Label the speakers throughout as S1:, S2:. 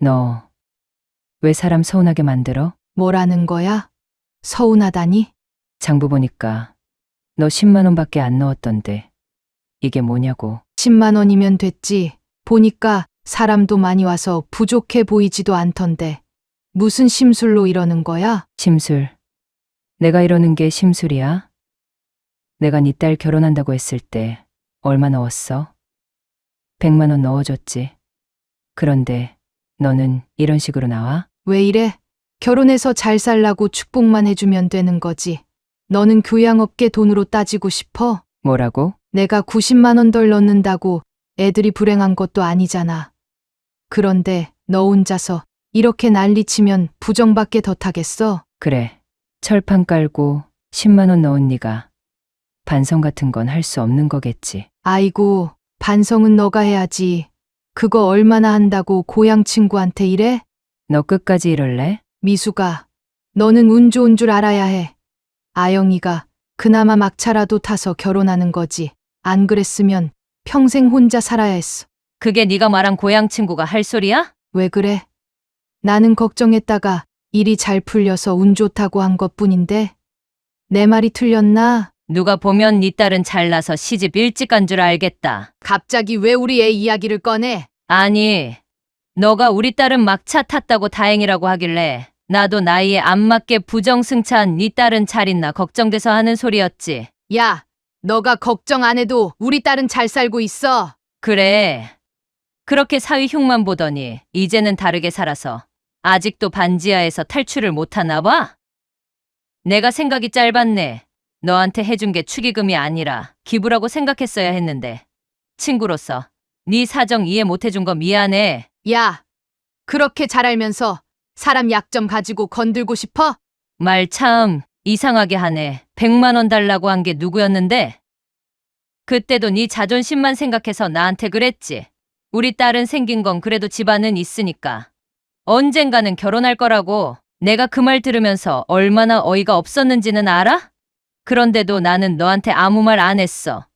S1: 너 왜 사람 서운하게 만들어?
S2: 뭐라는 거야? 서운하다니?
S1: 장부 보니까 너 10만 원밖에 안 넣었던데. 이게 뭐냐고.
S2: 10만 원이면 됐지. 보니까 사람도 많이 와서 부족해 보이지도 않던데. 무슨 심술로 이러는 거야?
S1: 심술. 내가 이러는 게 심술이야? 내가 네 딸 결혼한다고 했을 때 얼마 넣었어? 100만 원 넣어줬지. 그런데 너는 이런 식으로 나와?
S2: 왜 이래? 결혼해서 잘 살라고 축복만 해주면 되는 거지. 너는 교양업계 돈으로 따지고 싶어?
S1: 뭐라고?
S2: 내가 90만 원 덜 넣는다고 애들이 불행한 것도 아니잖아. 그런데 너 혼자서 이렇게 난리치면 부정밖에 더 타겠어?
S1: 그래. 철판 깔고 10만 원 넣은 네가 반성 같은 건 할 수 없는 거겠지.
S2: 아이고, 반성은 너가 해야지. 그거 얼마나 한다고 고향 친구한테 이래?
S1: 너 끝까지 이럴래?
S2: 미수가, 너는 운 좋은 줄 알아야 해. 아영이가 그나마 막차라도 타서 결혼하는 거지. 안 그랬으면 평생 혼자 살아야 했어.
S3: 그게 네가 말한 고향 친구가 할 소리야?
S2: 왜 그래? 나는 걱정했다가 일이 잘 풀려서 운 좋다고 한 것 뿐인데. 내 말이 틀렸나?
S3: 누가 보면 네 딸은 잘나서 시집 일찍 간 줄 알겠다.
S2: 갑자기 왜 우리 애 이야기를 꺼내?
S3: 아니, 너가 우리 딸은 막 차 탔다고 다행이라고 하길래 나도 나이에 안 맞게 부정승차한 네 딸은 잘 있나 걱정돼서 하는 소리였지.
S2: 야, 너가 걱정 안 해도 우리 딸은 잘 살고 있어.
S3: 그래. 그렇게 사위 흉만 보더니 이제는 다르게 살아서 아직도 반지하에서 탈출을 못하나 봐? 내가 생각이 짧았네. 너한테 해준 게 축의금이 아니라 기부라고 생각했어야 했는데 친구로서 네 사정 이해 못 해준 거 미안해.
S2: 야, 그렇게 잘 알면서 사람 약점 가지고 건들고 싶어?
S3: 말 참 이상하게 하네. 100만 원 달라고 한 게 누구였는데? 그때도 네 자존심만 생각해서 나한테 그랬지. 우리 딸은 생긴 건 그래도 집안은 있으니까. 언젠가는 결혼할 거라고. 내가 그 말 들으면서 얼마나 어이가 없었는지는 알아? 그런데도 나는 너한테 아무 말 안 했어.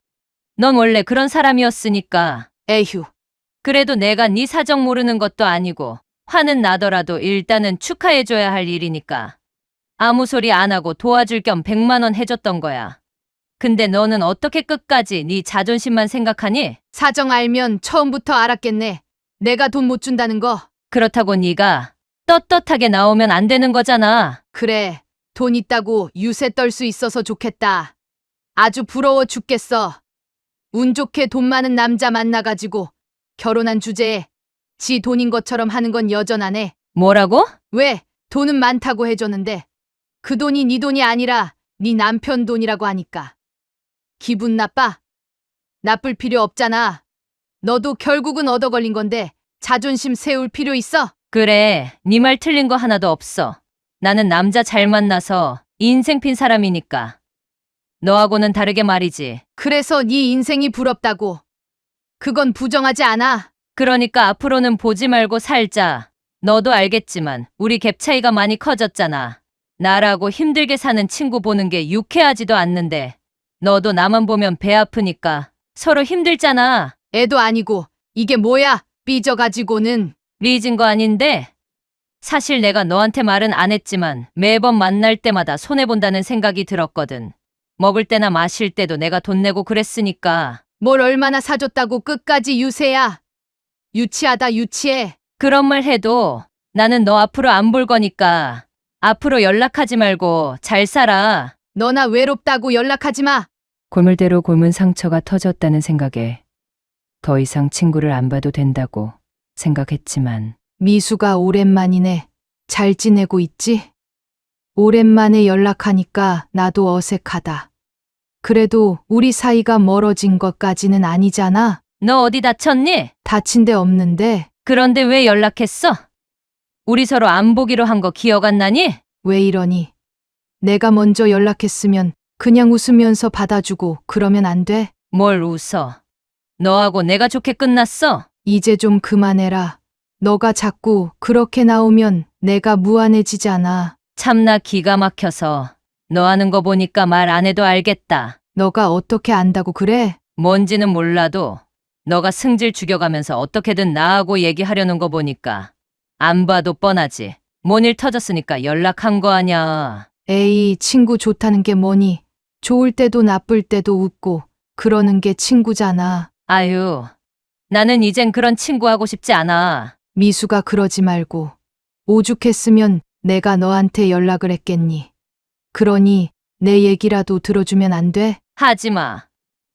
S3: 넌 원래 그런 사람이었으니까.
S2: 에휴,
S3: 그래도 내가 네 사정 모르는 것도 아니고 화는 나더라도 일단은 축하해줘야 할 일이니까 아무 소리 안 하고 도와줄 겸 100만 원 해줬던 거야. 근데 너는 어떻게 끝까지 네 자존심만 생각하니?
S2: 사정 알면 처음부터 알았겠네. 내가 돈 못 준다는 거.
S3: 그렇다고 네가 떳떳하게 나오면 안 되는 거잖아.
S2: 그래, 돈 있다고 유세 떨 수 있어서 좋겠다. 아주 부러워 죽겠어. 운 좋게 돈 많은 남자 만나가지고 결혼한 주제에 지 돈인 것처럼 하는 건 여전하네.
S3: 뭐라고?
S2: 왜? 돈은 많다고 해줬는데 그 돈이 네 돈이 아니라 네 남편 돈이라고 하니까 기분 나빠? 나쁠 필요 없잖아. 너도 결국은 얻어 걸린 건데 자존심 세울 필요 있어?
S3: 그래, 네 말 틀린 거 하나도 없어. 나는 남자 잘 만나서 인생 핀 사람이니까. 너하고는 다르게 말이지.
S2: 그래서 네 인생이 부럽다고. 그건 부정하지 않아.
S3: 그러니까 앞으로는 보지 말고 살자. 너도 알겠지만 우리 갭 차이가 많이 커졌잖아. 나라고 힘들게 사는 친구 보는 게 유쾌하지도 않는데 너도 나만 보면 배 아프니까 서로 힘들잖아.
S2: 애도 아니고 이게 뭐야? 삐져가지고는
S3: 리진 거 아닌데? 사실 내가 너한테 말은 안 했지만 매번 만날 때마다 손해본다는 생각이 들었거든. 먹을 때나 마실 때도 내가 돈 내고 그랬으니까
S2: 뭘 얼마나 사줬다고 끝까지 유세야. 유치하다 유치해.
S3: 그런 말 해도 나는 너 앞으로 안 볼 거니까 앞으로 연락하지 말고 잘 살아.
S2: 너나 외롭다고 연락하지 마.
S1: 골물대로 골문 상처가 터졌다는 생각에 더 이상 친구를 안 봐도 된다고 생각했지만
S2: 미수가 오랜만이네. 잘 지내고 있지? 오랜만에 연락하니까 나도 어색하다. 그래도 우리 사이가 멀어진 것까지는 아니잖아.
S3: 너 어디 다쳤니?
S2: 다친 데 없는데
S3: 그런데 왜 연락했어? 우리 서로 안 보기로 한 거 기억 안 나니?
S2: 왜 이러니? 내가 먼저 연락했으면 그냥 웃으면서 받아주고 그러면 안 돼?
S3: 뭘 웃어? 너하고 내가 좋게 끝났어?
S2: 이제 좀 그만해라. 너가 자꾸 그렇게 나오면 내가 무안해지잖아.
S3: 참나 기가 막혀서 너 하는 거 보니까 말 안 해도 알겠다.
S2: 너가 어떻게 안다고 그래?
S3: 뭔지는 몰라도 너가 승질 죽여가면서 어떻게든 나하고 얘기하려는 거 보니까 안 봐도 뻔하지. 뭔 일 터졌으니까 연락한 거 아냐.
S2: 에이, 친구 좋다는 게 뭐니? 좋을 때도 나쁠 때도 웃고, 그러는 게 친구잖아.
S3: 아유, 나는 이젠 그런 친구 하고 싶지 않아.
S2: 미수가 그러지 말고, 오죽했으면 내가 너한테 연락을 했겠니? 그러니, 내 얘기라도 들어주면 안 돼?
S3: 하지 마.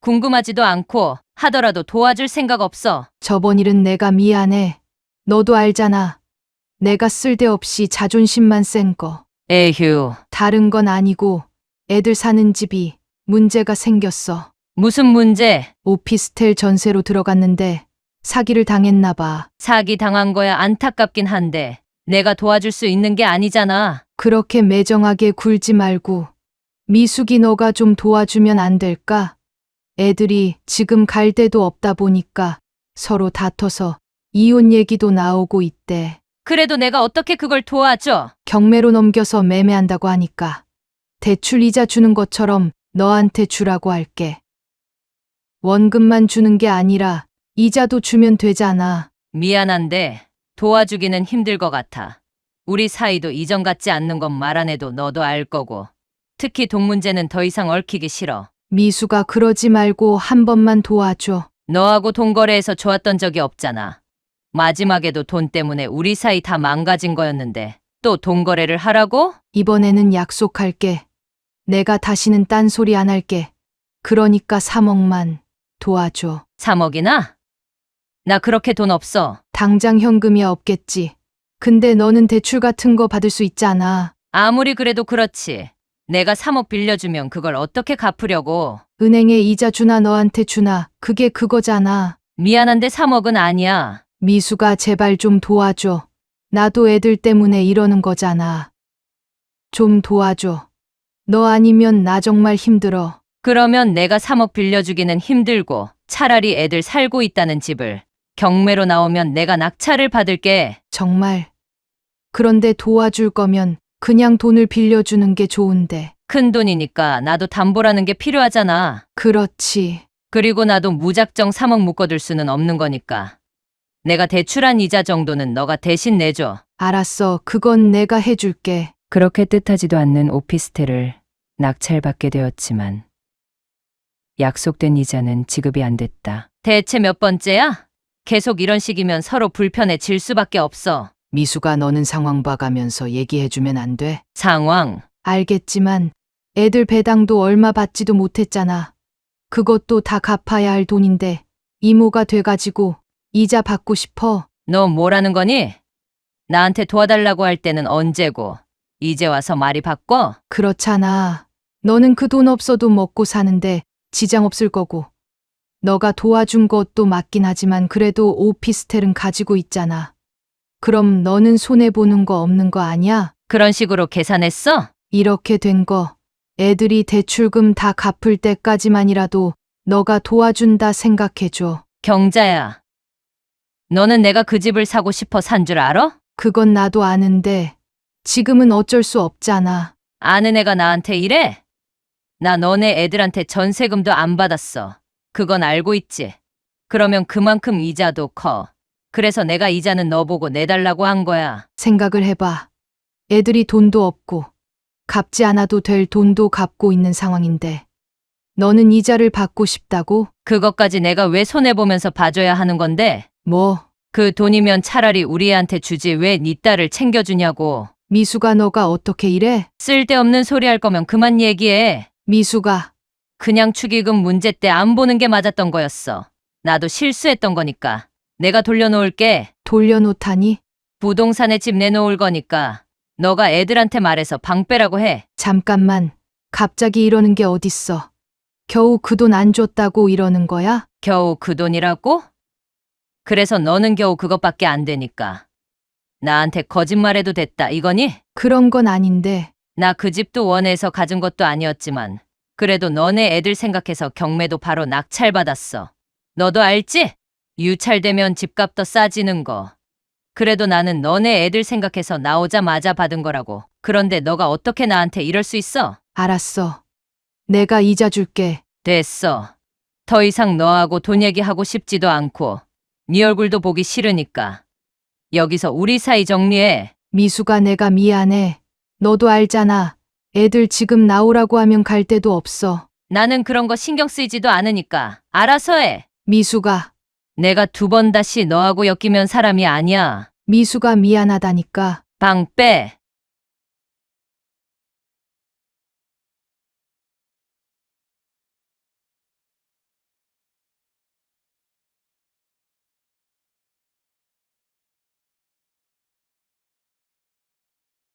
S3: 궁금하지도 않고 하더라도 도와줄 생각 없어.
S2: 저번 일은 내가 미안해. 너도 알잖아. 내가 쓸데없이 자존심만 센 거.
S3: 에휴,
S2: 다른 건 아니고, 애들 사는 집이 문제가 생겼어.
S3: 무슨 문제?
S2: 오피스텔 전세로 들어갔는데 사기를 당했나 봐.
S3: 사기 당한 거야 안타깝긴 한데 내가 도와줄 수 있는 게 아니잖아.
S2: 그렇게 매정하게 굴지 말고 미숙이 너가 좀 도와주면 안 될까? 애들이 지금 갈 데도 없다 보니까 서로 다퉈서 이혼 얘기도 나오고 있대.
S3: 그래도 내가 어떻게 그걸 도와줘?
S2: 경매로 넘겨서 매매한다고 하니까 대출 이자 주는 것처럼 너한테 주라고 할게. 원금만 주는 게 아니라 이자도 주면 되잖아.
S3: 미안한데 도와주기는 힘들 것 같아. 우리 사이도 이전 같지 않는 건 말 안 해도 너도 알 거고. 특히 돈 문제는 더 이상 얽히기 싫어.
S2: 미수가 그러지 말고 한 번만 도와줘.
S3: 너하고 돈 거래해서 좋았던 적이 없잖아. 마지막에도 돈 때문에 우리 사이 다 망가진 거였는데 또 돈 거래를 하라고?
S2: 이번에는 약속할게. 내가 다시는 딴소리 안 할게. 그러니까 3억만 도와줘.
S3: 3억이나? 나 그렇게 돈 없어.
S2: 당장 현금이야 없겠지. 근데 너는 대출 같은 거 받을 수 있잖아.
S3: 아무리 그래도 그렇지. 내가 3억 빌려주면 그걸 어떻게 갚으려고.
S2: 은행에 이자 주나 너한테 주나 그게 그거잖아.
S3: 미안한데 3억은 아니야.
S2: 미수가 제발 좀 도와줘. 나도 애들 때문에 이러는 거잖아. 좀 도와줘. 너 아니면 나 정말 힘들어.
S3: 그러면 내가 3억 빌려주기는 힘들고 차라리 애들 살고 있다는 집을 경매로 나오면 내가 낙찰을 받을게.
S2: 정말. 그런데 도와줄 거면 그냥 돈을 빌려주는 게 좋은데.
S3: 큰 돈이니까 나도 담보라는 게 필요하잖아.
S2: 그렇지.
S3: 그리고 나도 무작정 3억 묶어둘 수는 없는 거니까. 내가 대출한 이자 정도는 너가 대신 내줘.
S2: 알았어. 그건 내가 해줄게.
S1: 그렇게 뜻하지도 않는 오피스텔을 낙찰받게 되었지만 약속된 이자는 지급이 안 됐다.
S3: 대체 몇 번째야? 계속 이런 식이면 서로 불편해질 수밖에 없어.
S2: 미수가 너는 상황 봐가면서 얘기해주면 안 돼?
S3: 상황.
S2: 알겠지만 애들 배당도 얼마 받지도 못했잖아. 그것도 다 갚아야 할 돈인데 이모가 돼가지고 이자 받고 싶어.
S3: 너 뭐라는 거니? 나한테 도와달라고 할 때는 언제고? 이제 와서 말이 바꿔?
S2: 그렇잖아. 너는 그 돈 없어도 먹고 사는데 지장 없을 거고. 너가 도와준 것도 맞긴 하지만 그래도 오피스텔은 가지고 있잖아. 그럼 너는 손해보는 거 없는 거 아니야?
S3: 그런 식으로 계산했어?
S2: 이렇게 된 거, 애들이 대출금 다 갚을 때까지만이라도 너가 도와준다 생각해줘.
S3: 경자야. 너는 내가 그 집을 사고 싶어 산 줄 알아?
S2: 그건 나도 아는데, 지금은 어쩔 수 없잖아.
S3: 아는 애가 나한테 이래? 나 너네 애들한테 전세금도 안 받았어. 그건 알고 있지. 그러면 그만큼 이자도 커. 그래서 내가 이자는 너 보고 내달라고 한 거야.
S2: 생각을 해봐. 애들이 돈도 없고, 갚지 않아도 될 돈도 갚고 있는 상황인데, 너는 이자를 받고 싶다고?
S3: 그것까지 내가 왜 손해보면서 봐줘야 하는 건데?
S2: 뭐,
S3: 그 돈이면 차라리 우리 애한테 주지 왜 네 딸을 챙겨주냐고.
S2: 미수가 너가 어떻게 이래?
S3: 쓸데없는 소리 할 거면 그만 얘기해.
S2: 미수가,
S3: 그냥 축의금 문제 때 안 보는 게 맞았던 거였어. 나도 실수했던 거니까. 내가 돌려놓을게.
S2: 돌려놓다니?
S3: 부동산에 집 내놓을 거니까. 너가 애들한테 말해서 방 빼라고 해.
S2: 잠깐만, 갑자기 이러는 게 어딨어. 겨우 그 돈 안 줬다고 이러는 거야?
S3: 겨우 그 돈이라고? 그래서 너는 겨우 그것밖에 안 되니까. 나한테 거짓말해도 됐다 이거니?
S2: 그런 건 아닌데,
S3: 나 그 집도 원해서 가진 것도 아니었지만 그래도 너네 애들 생각해서 경매도 바로 낙찰받았어. 너도 알지? 유찰되면 집값 더 싸지는 거. 그래도 나는 너네 애들 생각해서 나오자마자 받은 거라고. 그런데 너가 어떻게 나한테 이럴 수 있어?
S2: 알았어. 내가 이자 줄게.
S3: 됐어. 더 이상 너하고 돈 얘기하고 싶지도 않고 네 얼굴도 보기 싫으니까. 여기서 우리 사이 정리해.
S2: 미수가 내가 미안해. 너도 알잖아. 애들 지금 나오라고 하면 갈 데도 없어.
S3: 나는 그런 거 신경 쓰이지도 않으니까 알아서 해.
S2: 미수가,
S3: 내가 두 번 다시 너하고 엮이면 사람이 아니야.
S2: 미수가 미안하다니까.
S3: 방 빼.